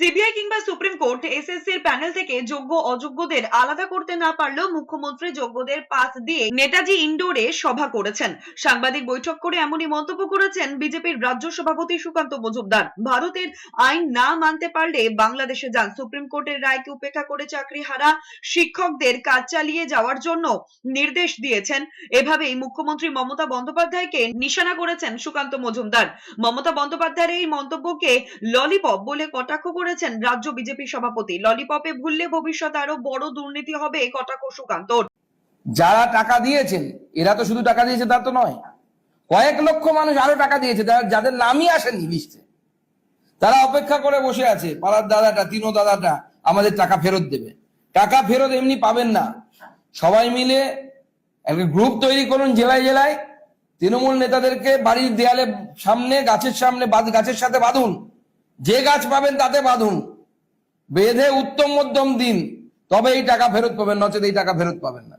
CBI কিংবা supreme court এসএসসির panel থেকে যোগ্য অযোগ্যদের আলাদা করতে না পারলেও মুখ্যমন্ত্রী যোগ্যদের পাস দিয়ে নেতাজি ইন্ডোরে সভা করেছেন। সাংবাদিক বৈঠক করে এমনই মন্তব্য করেছেন বিজেপির রাজ্য সভাপতি সুকান্ত মজুমদার। ভারতের আইন না মানতে পারলে বাংলাদেশে যান। সুপ্রিম কোর্টের রায়কে উপেক্ষা করে চাকরি হারা শিক্ষকদের কাজ চালিয়ে যাওয়ার জন্য নির্দেশ দিয়েছেন। এভাবেই মুখ্যমন্ত্রী মমতা বন্দ্যোপাধ্যায়কে নিশানা করেছেন সুকান্ত মজুমদার। মমতা বন্দ্যোপাধ্যায়ের এই মন্তব্যকে ললিপপ বলে কটাক্ষ করেছেন রাজ্য বিজেপি সভাপতি। ললিপপে ভুললে ভবিষ্যতে আরও বড় দুর্নীতি হবে কটাক্ষ সুকান্তর যারা টাকা দিয়েছেন, এরা তো শুধু টাকা দিয়েছে, তা তো নয়। কয়েক লক্ষ মানুষ আরও টাকা দিয়েছে যাদের নামই আসেনি লিস্টে। তারা অপেক্ষা করে বসে আছে, পাড়ার দাদাটা, তিনো দাদাটা আমাদের টাকা ফেরত দেবে। টাকা ফেরত এমনি পাবেন না। সবাই মিলে একটা গ্রুপ তৈরি করুন জেলায় জেলায়। তৃণমূল নেতাদেরকে বাড়ির দেয়ালে সামনে, গাছের সামনে গাছের সাথে বাঁধুন। যে গাছ পাবেন তাতে বাঁধুন। বেঁধে উত্তম মধ্যম দিন। তবে এই টাকা ফেরত পাবেন, নচেত এই টাকা ফেরত পাবেন না।